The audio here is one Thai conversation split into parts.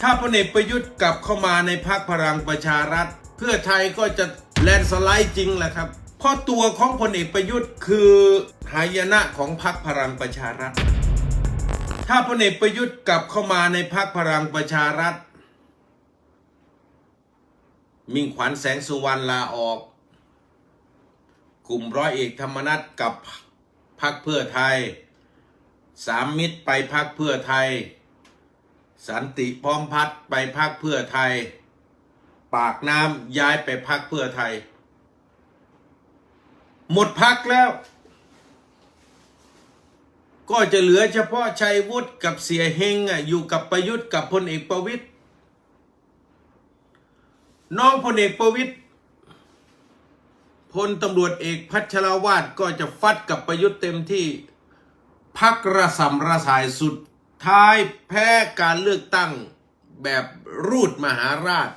ถ้าพลเอกประยุทธ์กลับเข้ามาในพักพลังประชารัฐ เพื่อไทยก็จะแลนด์สไลด์จริงแหละครับเพราะตัวของพลเอกประยุทธ์คือหายนะของพักพลังประชารัฐ ถ้าพลเอกประยุทธ์กลับเข้ามาในพักพลังประชารัฐ มิ่งขวัญแสงสุวรรณลาออก กลุ่มร้อยเอกธรรมนัฐกับพักเพื่อไทย สามมิตรไปพักเพื่อไทย สันติพร้อมพัฒน์ไปพักเพื่อไทย ปากน้ำย้ายไปพักเพื่อไทย หมดพักแล้ว ก็จะเหลือเฉพาะชัยวุฒิกับเสียเฮงอะอยู่กับประยุทธ์กับพลเอกประวิตยน้องพลเอกประวิตยพลตำรวจเอกพัชรวาดก็จะฟัดกับประยุทธ์เต็มที่พักระสำระสายสุด ท้ายแพ้การเลือกตั้งแบบรูดมหาราช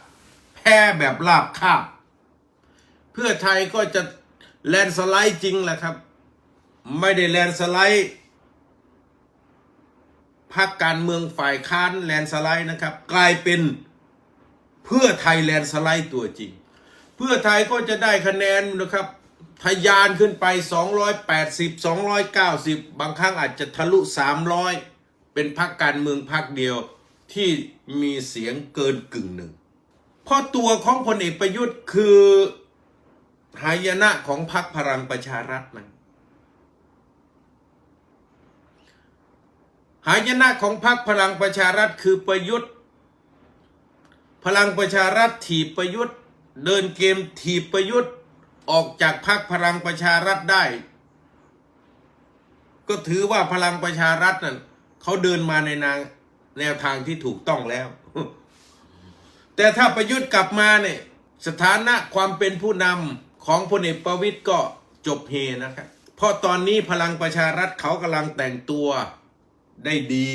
แพ้แบบลาบคาบ เพื่อไทยก็จะแลนสไลด์จริงแหละครับ ไม่ได้แลนสไลด์พักการเมืองฝ่ายค้านแลนสไลด์นะครับ กลายเป็นเพื่อไทยแลนสไลด์ตัวจริง เพื่อไทยก็จะได้คะแนนนะครับทะยานขึ้นไป 280 290 บางครั้งอาจจะทะลุ 300 เป็นพรรคการเมืองพรรคเดียวที่มีเสียงเกินกึ่งหนึ่ง เพราะตัวของพลเอกประยุทธ์คือหายนะของพรรคพลังประชารัฐนะหายนะของพรรคพลังประชารัฐคือประยุทธ์ พลังประชารัฐถีบประยุทธ์ เดินเกมถีบประยุทธ์ออกจากพรรคพลังประชารัฐได้ ก็ถือว่าพลังประชารัฐนั่น เขาเดินมาในนางแนวทางที่ถูกต้องแล้ว แต่ถ้าประยุทธ์กลับมาเนี่ยสถานะความเป็นผู้นำของพลเอกประวิตยก็จบเฮนะครับ เพราะตอนนี้พลังประชารัฐเขากำลังแต่งตัวได้ดี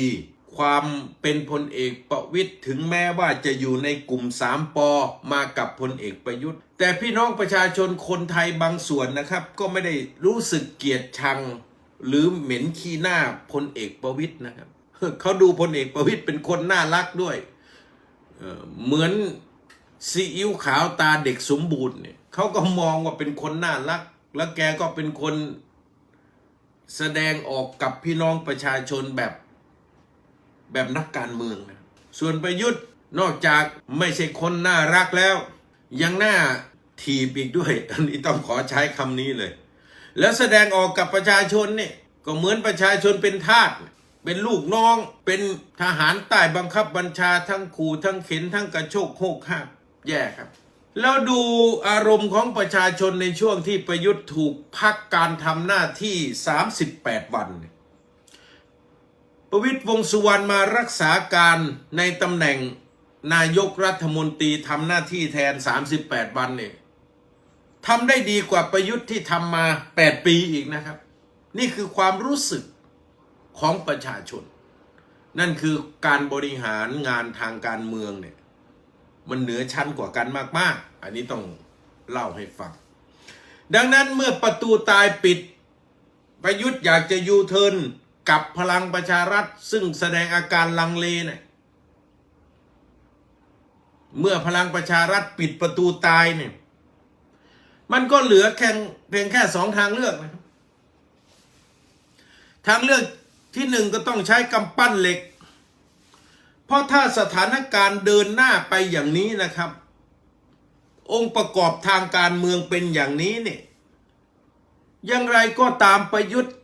ความเป็นพลเอกประวิตยถึงแม้ว่าจะอยู่ในกลุ่มสามปอมากับพลเอกประยุทธ์ แต่พี่น้องประชาชนคนไทยบางส่วนนะครับ ก็ไม่ได้รู้สึกเกลียดชัง หรือเหม็นขี้หน้าพลเอกประวิตยนะครับเขาดูพลเอกประวิตยเป็นคนน่ารักด้วยเหมือนซีอิ๊วขาวตาเด็กสมบูรณ์เนี่ยเขาก็มองว่าเป็นคนน่ารัก แล้วแกก็เป็นคนแสดงออกกับพี่น้องประชาชนแบบแบบนักการเมืองนะส่วนประยุทธ์นอกจากไม่ใช่คนน่ารักแล้ว ยังน่าถีบอีกด้วย อันนี้ต้องขอใช้คำนี้เลย แล้วแสดงออกกับประชาชนเนี่ยก็เหมือนประชาชนเป็นทาสเป็นลูกน้องเป็นทหารใต้บังคับบัญชาทั้งขู่ทั้งเข็นทั้งกระโชกโหกห้าแย่ครับ แล้วดูอารมณ์ของประชาชนในช่วงที่ประยุทธ์ถูกพักการทำหน้าที่ 38 วัน ประวิตรวงสุวรรณมารักษาการในตำแหน่งนายกรัฐมนตรีทำหน้าที่แทน 38 วันเนี่ย ทำได้ดีกว่าประยุทธ์ที่ทำมา8ปีอีกนะครับ นี่คือความรู้สึกของประชาชน นั่นคือการบริหารงานทางการเมืองเนี่ย มันเหนือชั้นกว่ากันมาก ๆ อันนี้ต้องเล่าให้ฟัง ดังนั้นเมื่อประตูตายปิด ประยุทธ์อยากจะยูเทิร์นกับพลังประชารัฐ ซึ่งแสดงอาการลังเลเนี่ยเมื่อพลังประชารัฐปิดประตูตายเนี่ย มันก็เหลือแค่เพียงแค่สองทางเลือกนะครับทางเลือกที่หนึ่งก็ต้องใช้กำปั้นเหล็ก เพราะถ้าสถานการณ์เดินหน้าไปอย่างนี้นะครับ องค์ประกอบทางการเมืองเป็นอย่างนี้เนี่ยอย่างไรก็ตามประยุทธ์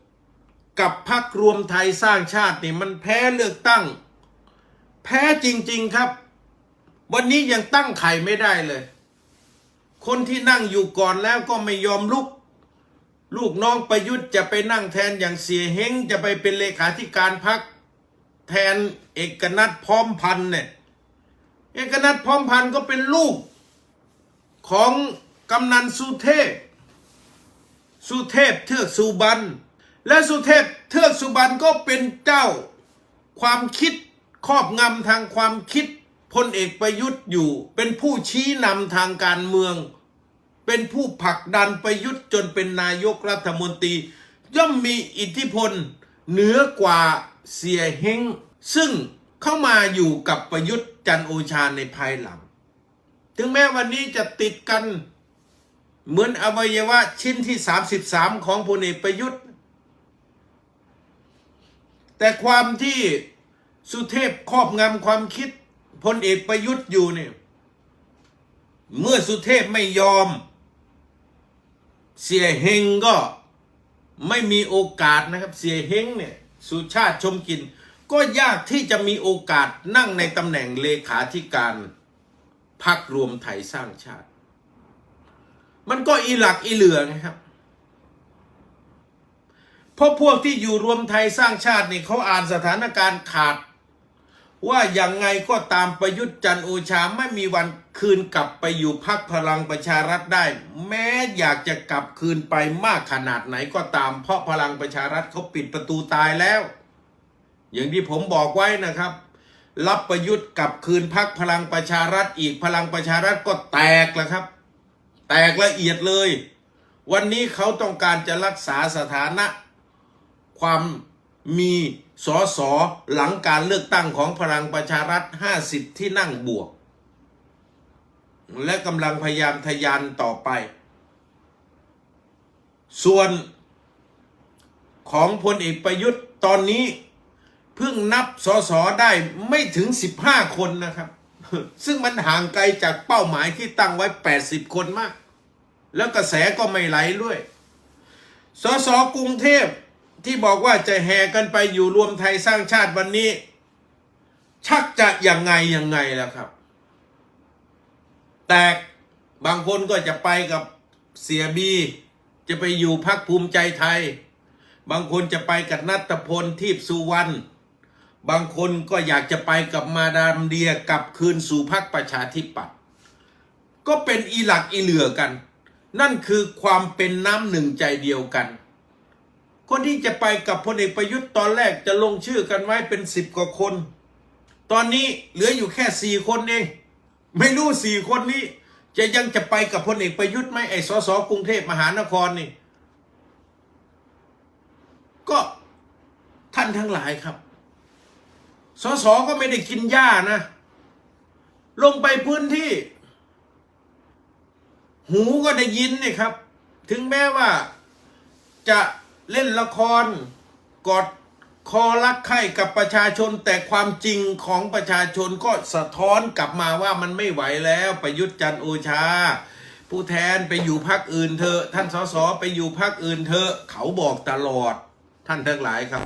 กับพรรครวมไทยสร้างชาตินี่มันแพ้เลือกตั้ง แพ้จริง ๆครับ วันนี้ยังตั้งไข่ไม่ได้เลย คนที่นั่งอยู่ก่อนแล้วก็ไม่ยอมลุก ลูกน้องประยุทธ์จะไปนั่งแทนอย่างเสียเฮงจะไปเป็นเลขาธิการพรรคแทนเอกนัทพร้อมพันเนี่ยเอกนัทพร้อมพันก็เป็นลูกของกำนันสุเทพ สุเทพเทือกสุบันและสุเทพเทือกสุบันก็เป็นเจ้าความคิดครอบงำทางความคิดพลเอกประยุทธ์อยู่เป็นผู้ชี้นำทางการเมือง เป็นผู้ผลักดันประยุทธ์จนเป็นนายกรัฐมนตรี ย่อมมีอิทธิพลเหนือกว่าเสียเฮงซึ่งเข้ามาอยู่กับประยุทธ์จันโอชาในภายหลัง ถึงแม้วันนี้จะติดกันเหมือนอวัยวะชิ้นที่ 33 ของพลเอกประยุทธ์ แต่ความที่สุเทพครอบงำความคิดพลเอกประยุทธ์อยู่เนี่ยเมื่อสุเทพไม่ยอม เสียเฮงก็ไม่มีโอกาสนะครับ เสียเฮงเนี่ยสุชาติชมกิน ก็ยากที่จะมีโอกาสนั่งในตำแหน่งเลขาธิการพักรวมไทยสร้างชาติ มันก็อีหลักอีเหลือไงครับเพราะพวกที่อยู่รวมไทยสร้างชาตินี่เขาอ่านสถานการณ์ขาด ว่าอย่างไงก็ตามประยุทธ์จันโอชาไม่มีวันคืนกลับไปอยู่พักพลังประชารัฐได้ แม้อยากจะกลับคืนไปมากขนาดไหนก็ตาม เพราะพลังประชารัฐเขาปิดประตูตายแล้ว อย่างที่ผมบอกไว้นะครับ รับประยุทธ์กลับคืนพักพลังประชารัฐอีกพลังประชารัฐก็แตกแล้วครับ แตกละเอียดเลย วันนี้เขาต้องการจะรักษาสถานะ ความมี สอสอหลังการเลือกตั้งของพลังประชารัฐ 50 ที่นั่งบวก และกำลังพยายามทะยานต่อไป ส่วนของพลเอกประยุทธ์ตอนนี้เพิ่งนับสอสอได้ไม่ถึง 15 คนนะครับ ซึ่งมันห่างไกลจากเป้าหมายที่ตั้งไว้ 80 คนมาก แล้วกระแสก็ไม่ไหลด้วยสสกรุงเทพ ที่บอกว่าจะแห่กันไปอยู่รวมไทยสร้างชาติวันนี้ ชักจะยังไงยังไงล่ะครับ แตกบางคนก็จะไปกับเสียบี จะไปอยู่พักภูมิใจไทย บางคนจะไปกับนัตพลทีพสุวรรณบางคนก็อยากจะไปกับมาดามเดียกลับคืนสู่พักประชาธิปัตย์ก็เป็นอีหลักอีเหลือกัน นั่นคือความเป็นน้ำหนึ่งใจเดียวกัน คนที่จะไปกับพลเอกประยุทธ์ตอนแรกจะลงชื่อกันไว้เป็นสิบกว่าคน ตอนนี้เหลืออยู่แค่สี่คนเอง ไม่รู้สี่คนนี้ จะยังจะไปกับพลเอกประยุทธ์ไหมไอ้สสกรุงเทพมหานครนี่ ก็ท่านทั้งหลายครับ สสก็ไม่ได้กินหญ้านะ ลงไปพื้นที่ หูก็ได้ยินนี่ครับ ถึงแม้ว่าจะ เล่นละครกอดคอรักใคร่กับประชาชนแต่ความจริงของประชาชนก็สะท้อนกลับมาว่ามันไม่ไหวแล้วประยุทธ์จันโอชา ผู้แทนไปอยู่พักอื่นเถอะ ท่านสสไปอยู่พักอื่นเถอะ เขาบอกตลอดท่านทั้งหลายครับ